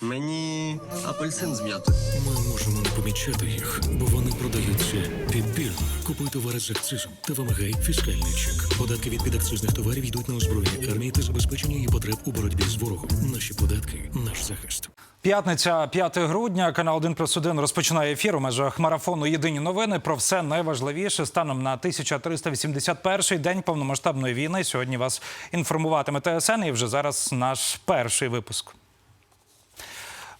Мені апельсин з м'ятою. Ми можемо не помічати їх, бо вони продаються підбірно. Купуй товари з акцизом та вимагай фіскальний чек. Податки від підакцизних товарів йдуть на озброєння армії та забезпечення її потреб у боротьбі з ворогом. Наші податки наш захист. П'ятниця, 5 грудня, канал 1 плюс 1 розпочинає ефір у межах марафону Єдині новини про все найважливіше станом на 1381 день повномасштабної війни. Сьогодні вас інформуватиме ТСН і вже зараз наш перший випуск.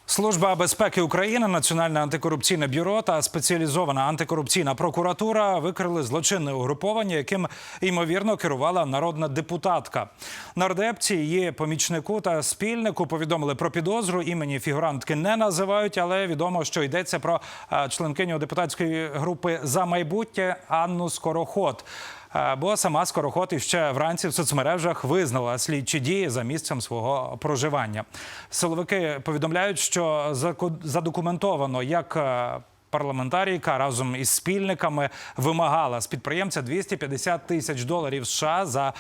Служба безпеки України, Національне антикорупційне бюро та спеціалізована антикорупційна прокуратура викрили злочинне угруповання, яким ймовірно керувала народна депутатка. Нардепці, її помічнику та спільнику повідомили про підозру. Імені фігурантки не називають, але відомо, що йдеться про е, членкиню депутатської групи за майбутнє Анну Скороход. Е, Бо сама Скороход іще вранці в соцмережах визнала слідчі дії за місцем свого проживання. Силовики повідомляють, що задокументовано, як е, парламентарійка разом із спільниками вимагала з підприємця 250 тисяч доларів США за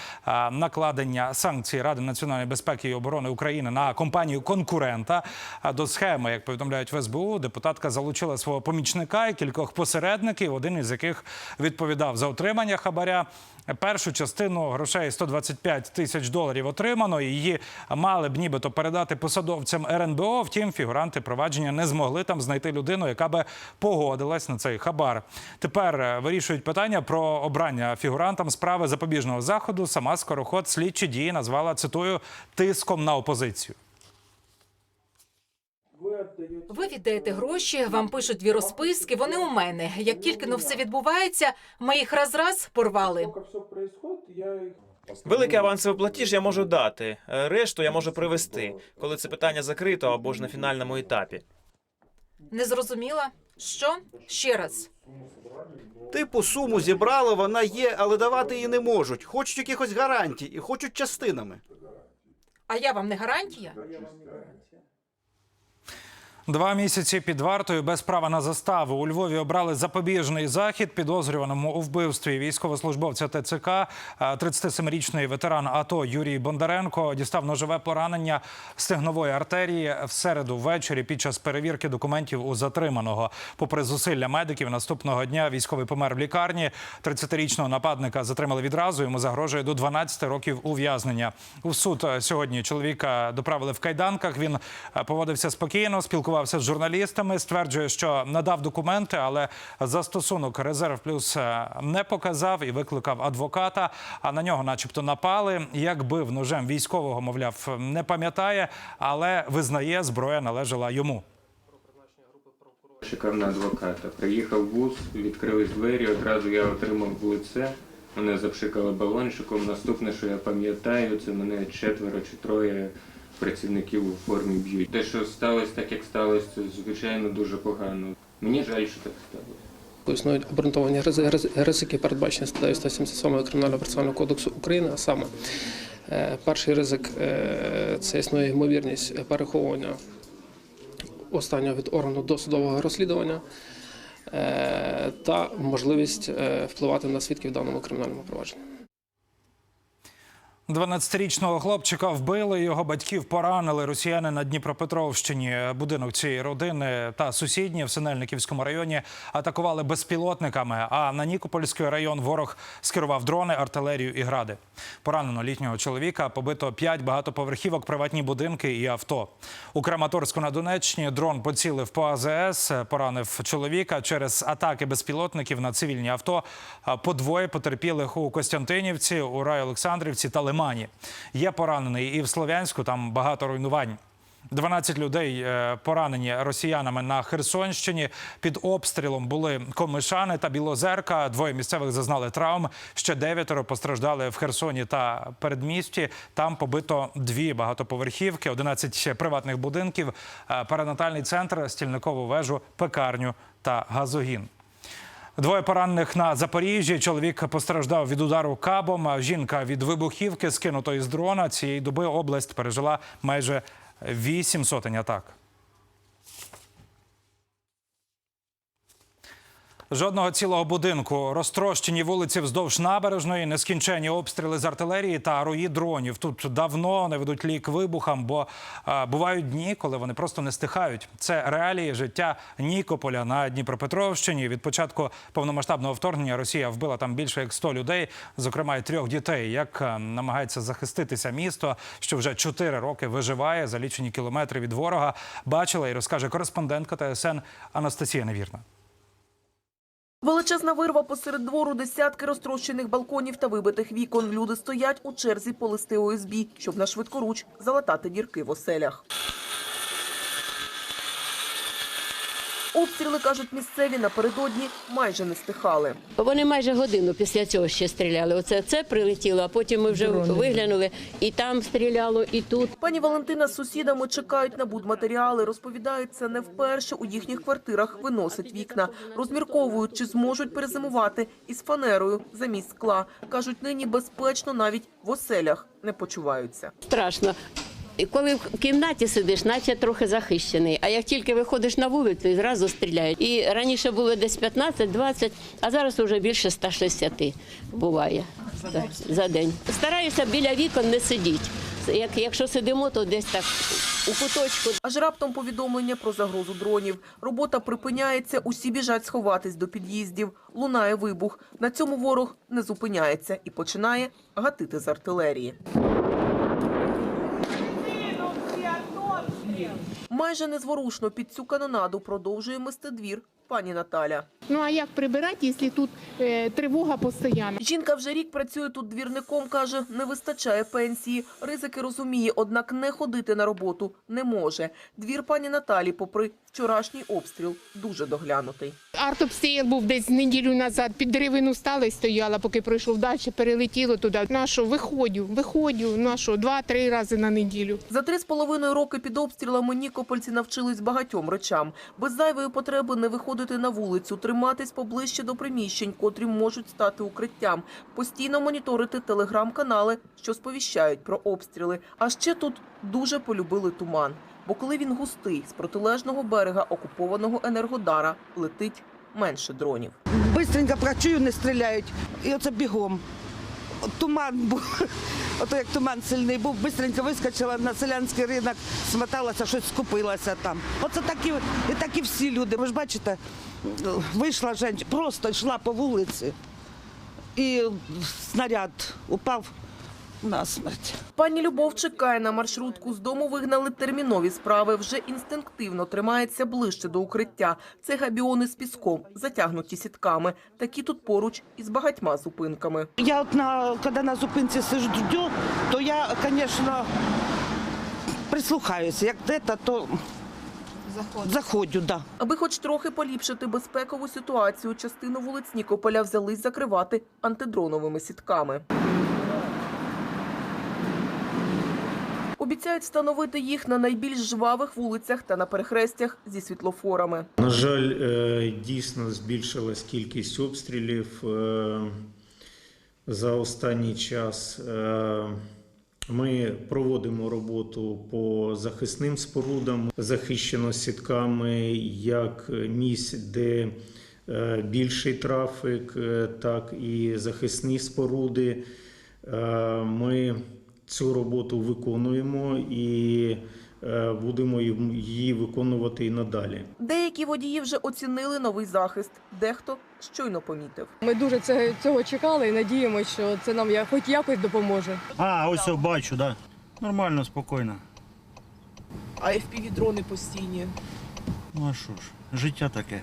накладення санкцій Ради національної безпеки і оборони України на компанію конкурента. До схеми, як повідомляють в СБУ, депутатка залучила свого помічника і кількох посередників, один із яких відповідав за отримання хабаря. Першу частину грошей 125 тисяч доларів отримано. Її мали б нібито передати посадовцям РНБО. Втім, фігуранти провадження не змогли там знайти людину, яка би погодилась на цей хабар. Тепер е, вирішують питання про обрання фігурантам справи запобіжного заходу. Сама скороход слідчі дії назвала цитую тиском на опозицію. Ви віддаєте гроші, вам пишуть дві розписки. Вони у мене. Як тільки ну все відбувається, ми їх раз-раз порвали. Великий авансовий платіж я можу дати. е, Решту я можу привезти, коли це питання закрито або ж на фінальному етапі. Не зрозуміла? Що? Ще раз. Типу суму зібрали, вона є, але давати її не можуть. Хочуть якихось гарантій і хочуть частинами. А я вам не гарантія? Два місяці під вартою без права на заставу у Львові обрали запобіжний захід підозрюваному у вбивстві військовослужбовця ТЦК. А 37-річний ветеран АТО Юрій Бондаренко дістав ножове поранення стегнової артерії в середу ввечері під час перевірки документів у затриманого. Попри зусилля медиків, наступного дня військовий помер в лікарні. 30-річного нападника затримали відразу. Йому загрожує до 12 років ув'язнення. У суд е, сьогодні чоловіка доправили в кайданках. Він е, поводився спокійно, спілкувався з журналістами. Стверджує, що надав документи, але застосунок резерв плюс е, не показав і викликав адвоката. А на нього, начебто, напали. Як бив ножем військового, мовляв, не пам'ятає, але визнає, зброя належала йому. Чекав на адвоката. Приїхав вуз, відкрились двері, одразу я отримав лице. Мене запшикали балончиком. Наступне, що я пам'ятаю, це мене четверо чи троє працівників у формі б'ють. Те, що сталося так, як сталося, це звичайно дуже погано. Мені жаль, що так сталося. Існують обґрунтовані ризи- ризи- ризики, передбачені статтею 177 Кримінального процесуального кодексу України. А саме, е, перший ризик е, це існує ймовірність переховування останнього від органу досудового розслідування е, та можливість впливати на свідків в даному кримінальному провадженні. 12-річного хлопчика вбили, його батьків поранили росіяни на Дніпропетровщині. Будинок цієї родини та сусідні в Синельниківському районі атакували безпілотниками. А на Нікопольський район ворог скерував дрони, артилерію і гради. Поранено літнього чоловіка, побито 5 багатоповерхівок, приватні будинки і авто. У Краматорську на Донеччині дрон поцілив по АЗС, поранив чоловіка через атаки безпілотників на цивільні авто. По двоє потерпілих у Костянтинівці, у Рай Олександрівці та Лимані. Є поранений і в Слов'янську. Там багато руйнувань. 12 людей е, поранені росіянами на Херсонщині. Під обстрілом були Комишани та Білозерка. Двоє місцевих зазнали травм. Ще дев'ятеро постраждали в Херсоні та передмісті. Там побито дві багатоповерхівки, 11 приватних будинків, е, перинатальний центр, стільникову вежу, пекарню та газогін. Двоє поранених на Запоріжжі. Чоловік постраждав від удару кабом. а Жінка від вибухівки, скинутої з дрона. Цієї доби область пережила майже вісім сотень атак. Жодного цілого будинку, розтрощені вулиці вздовж набережної, нескінченні обстріли з артилерії та рої дронів. Тут давно не ведуть лік вибухам, бо а, бувають дні, коли вони просто не стихають. Це реалії життя Нікополя на Дніпропетровщині. Від початку повномасштабного вторгнення Росія вбила там більше як 100 людей, зокрема й трьох дітей. Як а, намагається захиститися місто, що вже 4 роки виживає за лічені кілометри від ворога. Бачила і розкаже кореспондентка ТСН Анастасія Невірна. Величезна вирва посеред двору, десятки розтрощених балконів та вибитих вікон. Люди стоять у черзі по листи ОСБ, щоб на швидкоруч залатати дірки в оселях. Обстріли, кажуть місцеві, напередодні майже не стихали. Вони майже годину після цього ще стріляли. Оце це прилетіло, а потім ми вже виглянули, і там стріляло, і тут. Пані Валентина з сусідами чекають на будматеріали. Розповідають, це не вперше у їхніх квартирах виносять вікна. Розмірковують, чи зможуть перезимувати із фанерою замість скла. Кажуть, нині безпечно навіть в оселях не почуваються. Страшно. Коли в кімнаті сидиш, наче трохи захищений. А як тільки виходиш на вулицю, зразу стріляють. І раніше було десь 15-20, а зараз вже більше 160 буває за день. Стараюся біля вікон не сидіти. Як, якщо сидимо, то десь так у куточку. Аж раптом повідомлення про загрозу дронів. Робота припиняється, усі біжать сховатись до під'їздів. Лунає вибух. На цьому ворог не зупиняється і починає гатити з артилерії. Майже незворушно під цю канонаду продовжує мистедвір двір пані Наталя. Ну а як прибирати, якщо тут е, тривога постійна? Жінка вже рік працює тут двірником, каже, не вистачає пенсії. Ризики розуміє, однак не ходити на роботу не може. Двір пані Наталі, попри вчорашній обстріл, дуже доглянутий. Артобстріл був десь неділю назад, під деревину стала і стояла, поки пройшов далі, перелетіло туди. Ну а що, виходю, виходю, що, два-три рази на неділю. За три з половиною роки під обстрілами нікопольці навчились багатьом речам. Без зайвої потреби не виходити на вулицю, триматись поближче до приміщень, котрі можуть стати укриттям, постійно моніторити телеграм-канали, що сповіщають про обстріли. А ще тут дуже полюбили туман. Бо коли він густий, з протилежного берега окупованого Енергодара летить менше дронів. Бистренько працюю, не стріляють. І оце бігом. Туман був. Ото як туман сильний був, швидко вискочила на селянський ринок, смоталася, щось скупилася там. Оце такі, і такі всі люди. Ви ж бачите, вийшла жінка, просто йшла по вулиці, і снаряд упав на смерть. Пані Любов чекає на маршрутку. З дому вигнали термінові справи. Вже інстинктивно тримається ближче до укриття. Це габіони з піском, затягнуті сітками. Такі тут поруч із багатьма зупинками. Я от на, коли на зупинці сижу, то я, звісно, прислухаюся. Як де то заходжу, да. Аби хоч трохи поліпшити безпекову ситуацію, частину вулиць Нікополя взялись закривати антидроновими сітками. Обіцяють встановити їх на найбільш жвавих вулицях та на перехрестях зі світлофорами. На жаль, е, дійсно збільшилась кількість обстрілів е, за останній час. Е, Ми проводимо роботу по захисним спорудам, захищено сітками як місць, де більший трафік, так і захисні споруди. Ми цю роботу виконуємо і е, будемо її виконувати і надалі. Деякі водії вже оцінили новий захист. Дехто щойно помітив. Ми дуже цього чекали і надіємося, що це нам хоч якось допоможе. А, ось бачу, да. Нормально, спокійно. А FPV-дрони постійні. Ну а що ж, життя таке.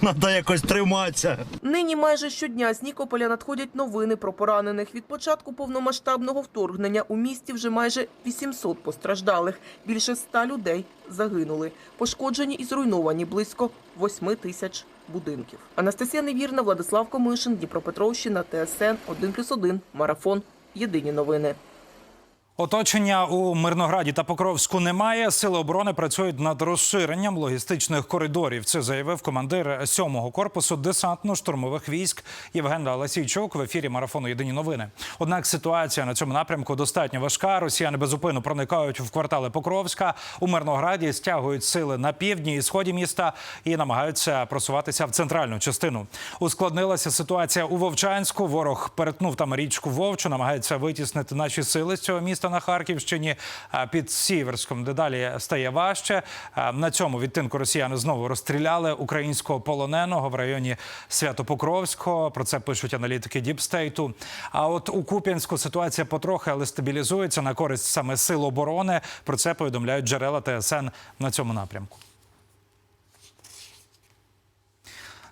Надо якось триматися. Нині майже щодня з Нікополя надходять новини про поранених. Від початку повномасштабного вторгнення у місті вже майже 800 постраждалих. Більше 100 людей загинули. Пошкоджені і зруйновані близько 8 тисяч будинків. Анастасія Невірна, Владислав Комишин, Дніпропетровщина, ТСН 1+,1, Марафон. Єдині новини. Оточення у Мирнограді та Покровську немає. Сили оборони працюють над розширенням логістичних коридорів. Це заявив командир 7-го корпусу десантно-штурмових військ Євген Ласійчук в ефірі марафону Єдині новини. Однак ситуація на цьому напрямку достатньо важка. Росіяни безупину проникають в квартали Покровська. У Мирнограді стягують сили на півдні і сході міста і намагаються просуватися в центральну частину. Ускладнилася ситуація у Вовчанську. Ворог перетнув там річку Вовчу, намагається витіснити наші сили з цього міста на Харківщині. А Під Сіверськом дедалі стає важче. На цьому відтинку росіяни знову розстріляли українського полоненого в районі Святопокровського. Про це пишуть аналітики Діпстейту. А от у Куп'янську ситуація потрохи, але стабілізується на користь саме сил оборони. Про це повідомляють джерела ТСН на цьому напрямку.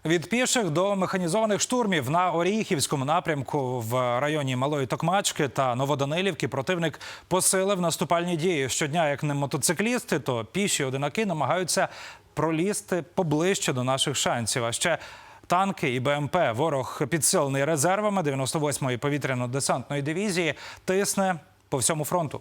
Від піших до механізованих штурмів на Оріхівському напрямку в районі Малої Токмачки та Новоданилівки противник посилив наступальні дії. Щодня, як не мотоциклісти, то піші одинаки намагаються пролізти поближче до наших шансів. А ще танки і БМП. Ворог підсилений резервами 98-ї повітряно-десантної дивізії тисне по всьому фронту.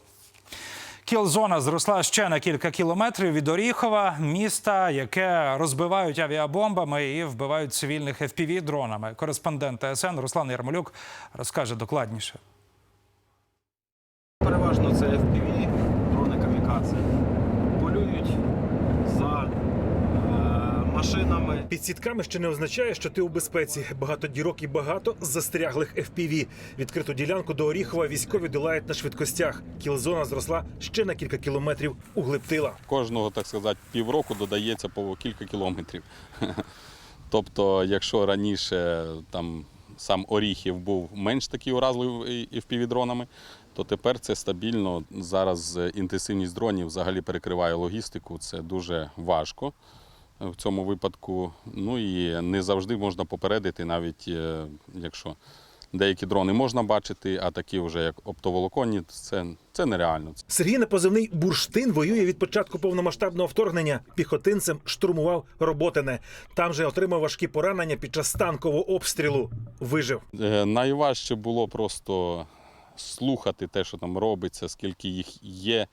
Кілзона зросла ще на кілька кілометрів від Оріхова, міста, яке розбивають авіабомбами і вбивають цивільних fpv дронами. Кореспондент ТСН Руслан Ярмолюк розкаже докладніше. Переважно це FPV, дрони камікадзе. Полюють за е, машинами. Під сітками ще не означає, що ти у безпеці. Багато дірок і багато застряглих FPV. Відкриту ділянку до Оріхова військові долають на швидкостях. Кілзона зросла ще на кілька кілометрів у глиб тила. Кожного, так сказати, півроку додається по кілька кілометрів. Тобто, якщо раніше там сам Оріхів був менш такий уразливий FPV-дронами, то тепер це стабільно. Зараз інтенсивність дронів взагалі перекриває логістику. Це дуже важко в цьому випадку. Ну і не завжди можна попередити, навіть е, якщо деякі дрони можна бачити, а такі вже як оптоволоконні, це, це нереально. Сергій на позивний бурштин воює від початку повномасштабного вторгнення. Піхотинцем штурмував Роботине. Там же отримав важкі поранення під час танкового обстрілу. Вижив. Е, Найважче було просто слухати те, що там робиться, скільки їх є,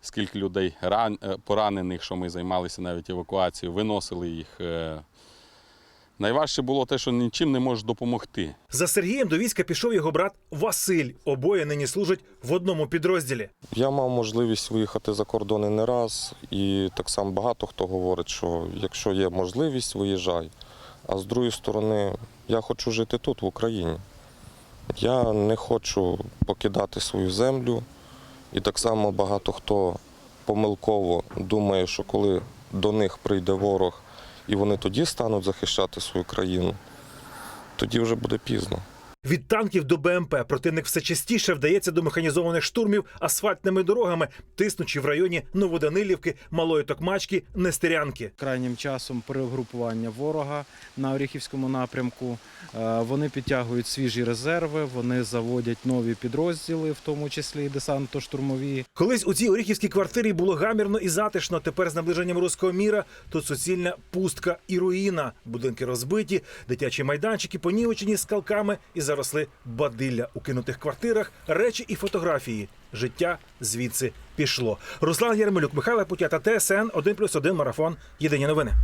скільки людей ран... е, поранених, що ми займалися навіть евакуацією, виносили їх. е. Найважче було те, що нічим не можеш допомогти. За Сергієм до війська пішов його брат Василь. Обоє нині служать в одному підрозділі. Я мав можливість виїхати за кордони не раз, і так само багато хто говорить, що якщо є можливість, виїжджай. А з другої сторони, я хочу жити тут, в Україні. Я не хочу покидати свою землю. І так само багато хто помилково думає, що коли до них прийде ворог і вони тоді стануть захищати свою країну, тоді вже буде пізно. Від танків до БМП противник все частіше вдається до механізованих штурмів асфальтними дорогами, тиснучи в районі Новоданилівки, Малої Токмачки, Нестерянки. Крайнім часом перегрупування ворога на Оріхівському напрямку. Е, Вони підтягують свіжі резерви, вони заводять нові підрозділи, в тому числі і десантно-штурмові. Колись у цій оріхівській квартирі було гамірно і затишно. Тепер з наближенням руського міра тут суцільна пустка і руїна. Будинки розбиті, дитячі майданчики понівечені скалками і заросли бадилля у кинутих квартирах, речі і фотографії. Життя звідси пішло. Руслан Ярмолюк, Михайло Путята, ТСН 1+,1 марафон. Єдині новини.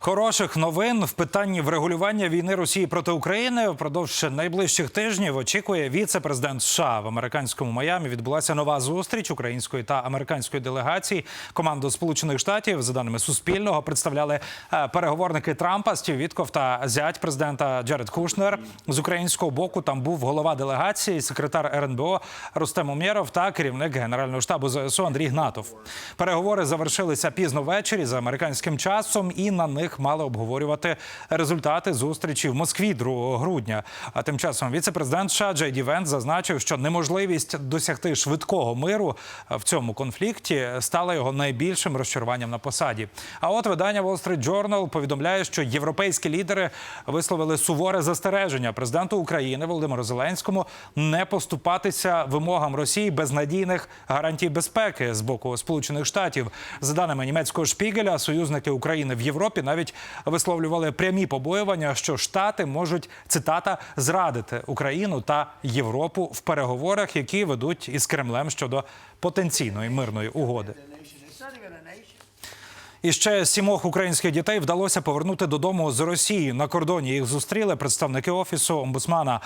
Хороших новин в питанні врегулювання війни Росії проти України впродовж найближчих тижнів очікує віце-президент США в американському Майамі. Відбулася нова зустріч української та американської делегацій. Команду Сполучених Штатів, за даними Суспільного, представляли е, переговорники Трампа Стів Вітков та зять президента Джеред Кушнер. З українського боку там був голова делегації, секретар РНБО Рустем Умєров та керівник генерального штабу ЗСУ Андрій Гнатов. Переговори завершилися пізно ввечері за американським часом, і на них мали обговорювати результати зустрічі в Москві 2 грудня. А тим часом віце-президент США Джей Ді Венс зазначив, що неможливість досягти швидкого миру в цьому конфлікті стала його найбільшим розчаруванням на посаді. А от видання Wall Street Journal повідомляє, що європейські лідери висловили суворе застереження президенту України Володимиру Зеленському не поступатися вимогам Росії без надійних гарантій безпеки з боку Сполучених Штатів. За даними німецького шпігеля, союзники України в Європі навіть навіть висловлювали прямі побоювання, що штати можуть цитата зрадити Україну та Європу в переговорах, які ведуть із Кремлем щодо потенційної мирної угоди. І ще сімох українських дітей вдалося повернути додому з Росії. На кордоні їх зустріли представники офісу омбудсмана.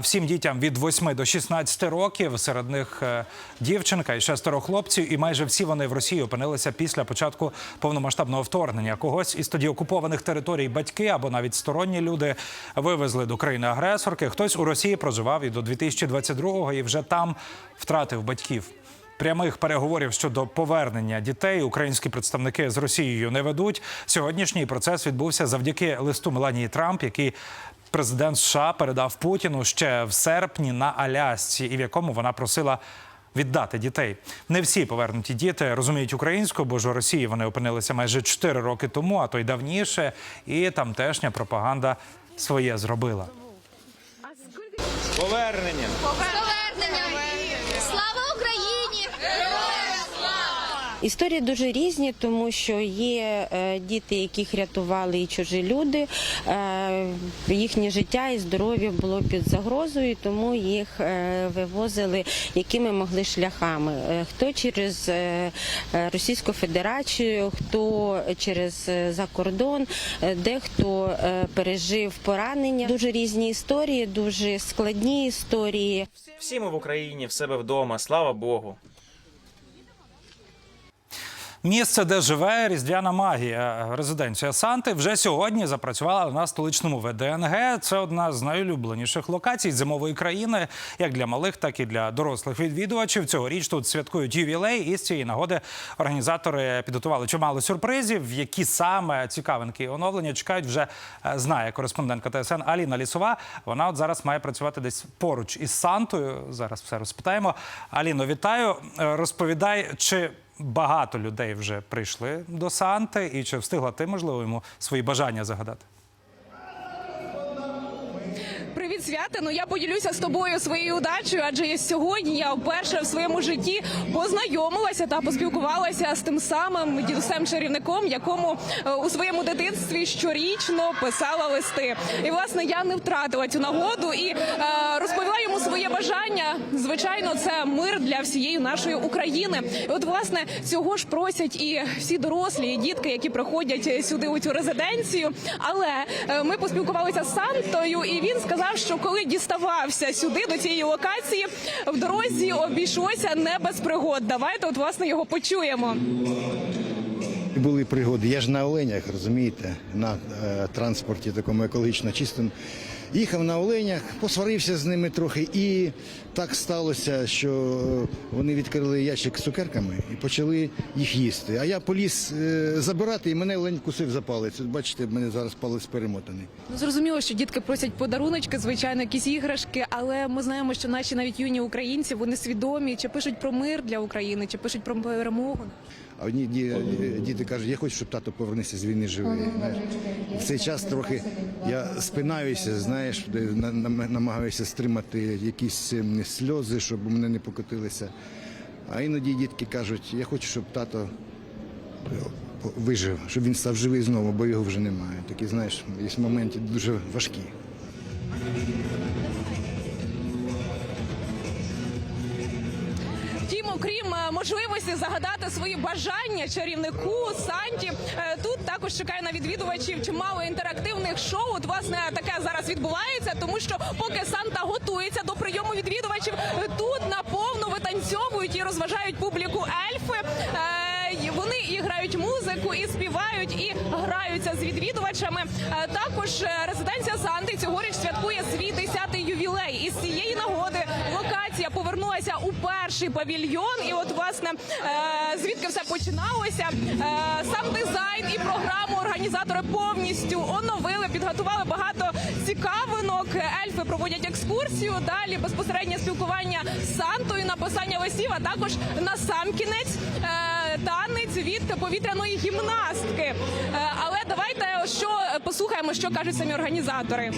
Всім дітям від 8 до 16 років. Серед них е, дівчинка і шестеро хлопців. І майже всі вони в Росії опинилися після початку повномасштабного вторгнення. Когось із тоді окупованих територій батьки або навіть сторонні люди вивезли до країни-агресорки. Хтось у Росії проживав і до 2022-го і вже там втратив батьків. Прямих переговорів щодо повернення дітей українські представники з Росією не ведуть. Сьогоднішній процес відбувся завдяки листу Меланії Трамп, який президент США передав Путіну ще в серпні на Алясці, і в якому вона просила. Віддати дітей не всі повернуті діти розуміють українську, бо ж у Росії вони опинилися майже 4 роки тому, а то й давніше. І тамтешня пропаганда своє зробила. Повернення. Повернення! Слава Україні! Історії дуже різні, тому що є е, діти, яких рятували і чужі люди. Е, їхнє життя і здоров'я було під загрозою, тому їх е, вивозили якими могли шляхами. Хто через Російську Федерацію, хто через закордон, дехто пережив поранення. Дуже різні історії, дуже складні історії. Всі ми в Україні, в себе вдома, слава Богу. Місце, де живе різдвяна магія, резиденція Санти, вже сьогодні запрацювала на столичному ВДНГ. Це одна з найулюбленіших локацій зимової країни, як для малих, так і для дорослих відвідувачів. Цьогоріч тут святкують ювілей, і з цієї нагоди організатори підготували чимало сюрпризів. Які саме цікавинки оновлення чекають, вже е, знає кореспондентка ТСН Аліна Лісова. Вона от зараз має працювати десь поруч із Сантою. Зараз все розпитаємо. Аліно, вітаю. Е, Розповідай, чи багато людей вже прийшли до Санти, і чи встигла ти, можливо, йому свої бажання загадати? Привіт, свята. Ну я поділюся з тобою своєю удачею, адже сьогодні я вперше в своєму житті познайомилася та поспілкувалася з тим самим дідусем чарівником, якому е, у своєму дитинстві щорічно писала листи. І власне я не втратила цю нагоду і е, розповіла йому своє бажання. Звичайно, це мир для всієї нашої України. І от власне цього ж просять і всі дорослі, і дітки, які приходять сюди у цю резиденцію. Але е, ми поспілкувалися з Сантою, і він сказав, що коли діставався сюди до цієї локації, в дорозі обійшлося не без пригод. Давайте от власне його почуємо. Були пригоди. Я ж на оленях, розумієте, на е, транспорті такому екологічно чистому. Їхав на оленях, посварився з ними трохи, і так сталося, що вони відкрили ящик з цукерками і почали їх їсти. А я поліз е, забирати, і мене олень кусив за палець. Бачите, в мене зараз палець перемотаний. Ну, зрозуміло, що дітки просять подаруночки, звичайно, якісь іграшки, але ми знаємо, що наші навіть юні українці вони свідомі, чи пишуть про мир для України, чи пишуть про перемогу. А одні ді- діти кажуть, я хочу, щоб тато повернувся з війни живий. В цей час трохи я спинаюся, знаєш, намагаюся стримати якісь ем, сльози, щоб у мене не покотилися. А іноді дітки кажуть, я хочу, щоб тато е, вижив, щоб він став живий знову, бо його вже немає. Такі, знаєш, є моменти дуже важкі. Втім, окрім е, можливості загадати свої бажання чарівнику Санті, е, тут також чекає на відвідувачів чимало інтерактивних шоу. От власне таке зараз відбувається, тому що поки Санта готується до прийому відвідувачів, тут наповно витанцьовують і розважають публіку ельфи. Е, Вони і грають музику, і співають, і граються з відвідувачами. Також е, перший павільйон. І от власне е, звідки все починалося. Е, Сам дизайн і програму організатори повністю оновили, підготували багато цікавинок. Ельфи проводять екскурсію. Далі безпосереднє спілкування з Сантою, написання листів, а також на сам кінець е, танець від повітряної гімнастки. Але давайте що послухаємо, що кажуть самі організатори.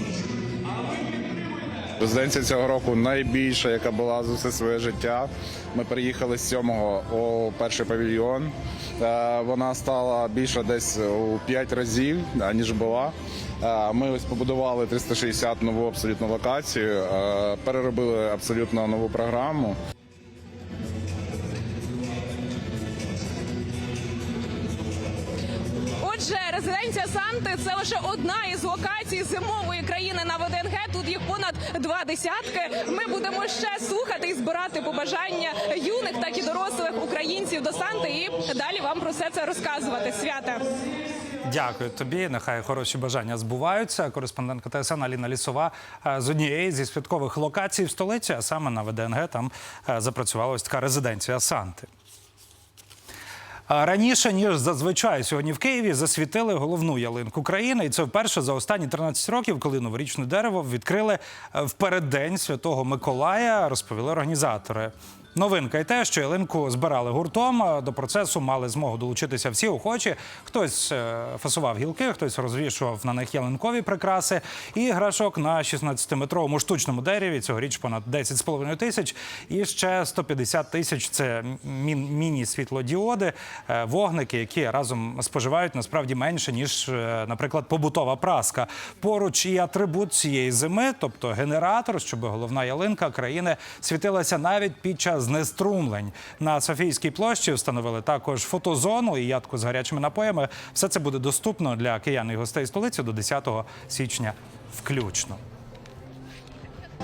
Резиденція цього року найбільша, яка була за все своє життя. Ми приїхали з 7-го у перший павільйон. Е, Вона стала більша десь у 5 разів, ніж була. Е, Ми ось побудували 360 нову абсолютно локацію, е, переробили абсолютно нову програму. Резиденція Санти це лише одна із локацій зимової країни на ВДНГ. Тут їх понад два десятки. Ми будемо ще слухати і збирати побажання юних, так і дорослих українців до Санти. І далі вам про все це розказувати. Свята. Дякую тобі. Нехай хороші бажання збуваються. Кореспондентка ТСН Аліна Лісова е, з однієї зі святкових локацій в столиці, а саме на ВДНГ, там е, запрацювала ось така резиденція Санти. Раніше ніж зазвичай сьогодні в Києві засвітили головну ялинку країни, і це вперше за останні 13 років, коли новорічне дерево відкрили е, в переддень Святого Миколая, розповіли організатори. Новинка й те, що ялинку збирали гуртом. До процесу мали змогу долучитися всі охочі. Хтось е, фасував гілки, хтось розвішував на них ялинкові прикраси. І іграшок на 16-метровому штучному дереві цьогоріч понад 10,5 тисяч. І ще 150 тисяч це мін- міні-світлодіоди, е, вогники, які разом споживають насправді менше ніж, е, наприклад, побутова праска. Поруч і атрибут цієї зими, тобто генератор, щоб головна ялинка країни світилася навіть під час знеструмлень. На Софійській площі встановили також фотозону і ядку з гарячими напоями. Все це буде доступно для киян і гостей столиці до 10 січня включно.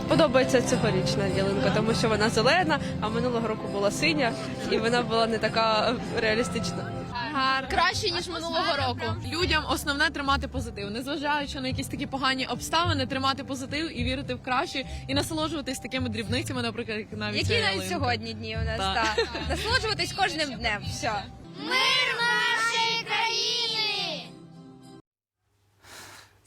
Подобається цьогорічна ялинка, тому що вона зелена, а минулого року була синя, і вона була не така реалістична. Краще ніж минулого року. Людям основне тримати позитив, незважаючи на якісь такі погані обставини, тримати позитив і вірити в краще, і насолоджуватись такими дрібницями, наприклад, як навіть Які навіть сьогодні дні у нас Так. так. Насолоджуватись кожним днем. Все. Мир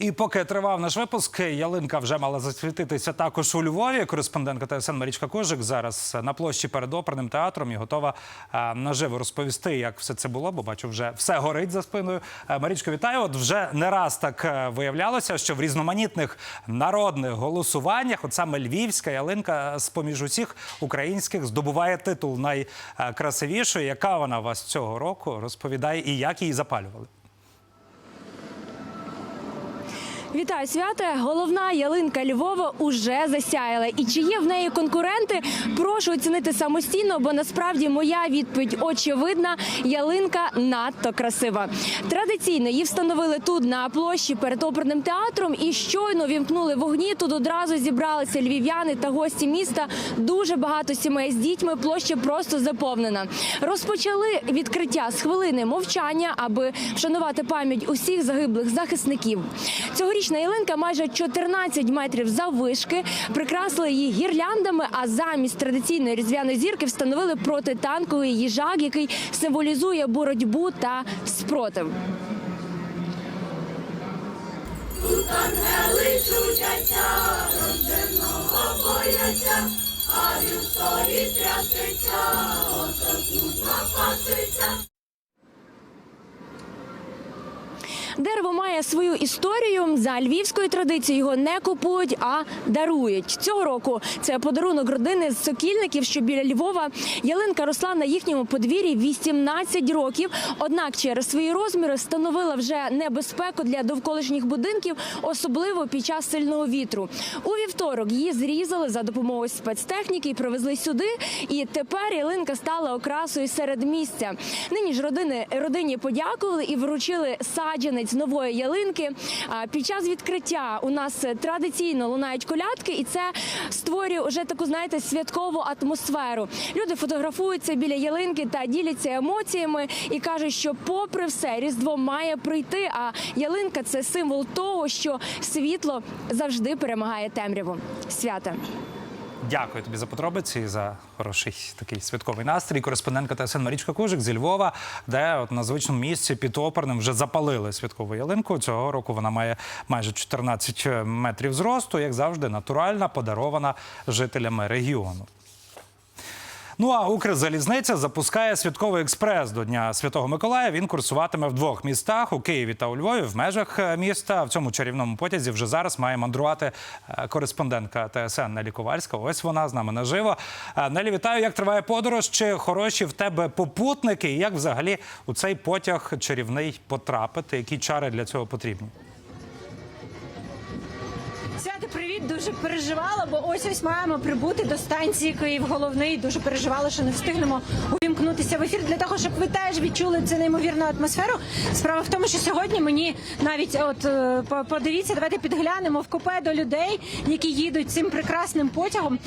І поки тривав наш випуск, ялинка вже мала засвітитися також у Львові. Кореспондентка ТСН Марічка Кожик зараз на площі перед оперним театром і готова е, наживо розповісти, як все це було, бо бачу, вже все горить за спиною. Е, Марічко, вітаю. От вже не раз так е, виявлялося, що в різноманітних народних голосуваннях, от саме львівська ялинка з поміж усіх українських здобуває титул найкрасивішої. Яка вона вас цього року? Розповідає і як її запалювали. Вітаю свята! Головна ялинка Львова уже засяяла. І чи є в неї конкуренти? Прошу оцінити самостійно, бо насправді моя відповідь очевидна. Ялинка надто красива. Традиційно її встановили тут на площі перед оперним театром. І щойно вімкнули вогні. Тут одразу зібралися львів'яни та гості міста. Дуже багато сімей з дітьми. Площа просто заповнена. Розпочали відкриття з хвилини мовчання, аби вшанувати пам'ять усіх загиблих захисників. Цьогорічна ялинка майже 14 метрів заввишки. Прикрасили її гірляндами, а замість традиційної різдвяної зірки встановили протитанковий їжак, який символізує боротьбу та спротив. Тут ангели чудяться, рожденого бояться, а стоїть трясеться, ососнуть напаситься. Дерево має свою історію. За львівською традицією його не купують, а дарують. Цього року це подарунок родини з сокільників, що біля Львова. Ялинка росла на їхньому подвір'ї 18 років. Однак через свої розміри становила вже небезпеку для довколишніх будинків, особливо під час сильного вітру. У вівторок її зрізали за допомогою спецтехніки і привезли сюди. І тепер ялинка стала окрасою серед місця. Нині ж родини родині подякували і вручили саджанець нової ялинки. Під час відкриття у нас традиційно лунають колядки, і це створює вже таку, знаєте, святкову атмосферу. Люди фотографуються біля ялинки та діляться емоціями і кажуть, що, попри все, різдво має прийти. А ялинка це символ того, що світло завжди перемагає темряву. Свята. Дякую тобі за подробиці за хороший такий святковий настрій. Кореспондентка ТСН Марічка Кужик зі Львова, де от на звичному місці під оперним вже запалили святкову ялинку. Цього року вона має майже 14 метрів зросту, як завжди, натуральна, подарована жителями регіону. Ну а Укрзалізниця запускає святковий експрес до Дня Святого Миколая. Він курсуватиме в двох містах у Києві та у Львові. В межах е, міста в цьому чарівному потязі вже зараз має мандрувати е, кореспондентка ТСН Нелі Ковальська. Ось вона з нами наживо. Е, Нелі, вітаю. Як триває подорож? Чи хороші в тебе попутники? І як взагалі у цей потяг чарівний потрапити? Які чари для цього потрібні? Свято, привіт, дуже переживала, бо ось ось маємо прибути до станції Київ головний. Дуже переживала, що не встигнемо увімкнутися в ефір для того, щоб ви теж відчули цю неймовірну атмосферу. Справа в тому, що сьогодні мені навіть от е, подивіться, давайте підглянемо в купе до людей, які їдуть цим прекрасним потягом.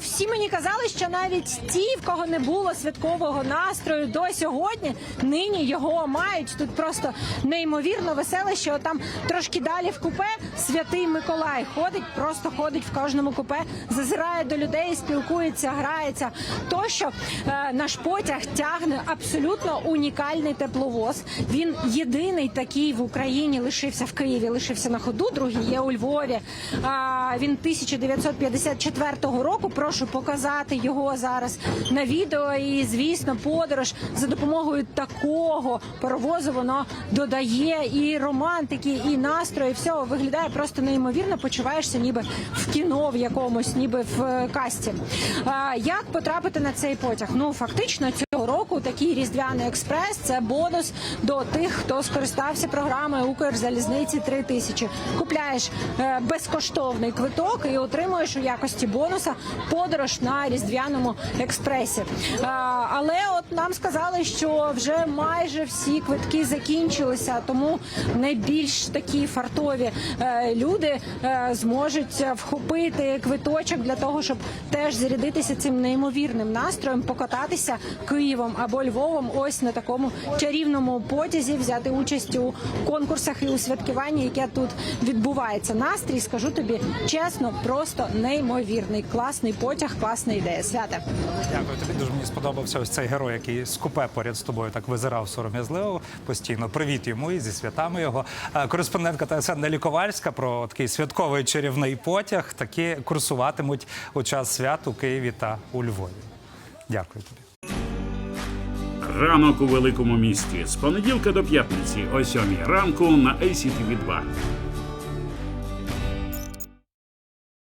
Всі мені казали, що навіть ті, в кого не було святкового настрою до сьогодні, нині його мають. Тут просто неймовірно веселе, що там трошки далі в купе святий Миколай ходить, просто ходить в кожному купе, зазирає до людей, спілкується, грається. Тощо е, наш потяг тягне абсолютно унікальний тепловоз. Він єдиний такий в Україні лишився в Києві, лишився на ходу. Другий є у Львові. Він 1954 року. Прошу показати його зараз на відео. І звісно, подорож за допомогою такого паровозу воно додає і романтики, і настрою. Всього виглядає просто неймовірно. Почуваєшся, ніби в кіно в якомусь, ніби в е, касті. Як потрапити на цей потяг? Ну фактично цього року такий різдвяний експрес це бонус до тих, хто скористався програмою Укрзалізниці 3000. Купляєш е, безкоштовний квиток і отримуєш у якості бонуса подорож на різдвяному експресі. Але от нам сказали, що вже майже всі квитки закінчилися, тому найбільш такі фартові е, люди зможуть вхопити квиточок для того, щоб теж зарядитися цим неймовірним настроєм, покататися Києвом або Львовом. Ось на такому чарівному потязі взяти участь у конкурсах і у святкуванні, яке тут відбувається. Настрій скажу тобі чесно, просто неймовірний. Класний потяг, класна ідея. Свята. Дякую. Тобі дуже мені сподобався ось цей герой, який з купе поряд з тобою так визирав сором'язливо постійно. Привіт йому і зі святами його. Е, Кореспондентка ТСН Нелі Ковальська про такий святковий чарівний потяг. Такі курсуватимуть у час свят у Києві та у Львові. Дякую тобі. Ранок у великому місті з понеділка до п'ятниці о 7 ранку на ACTV 2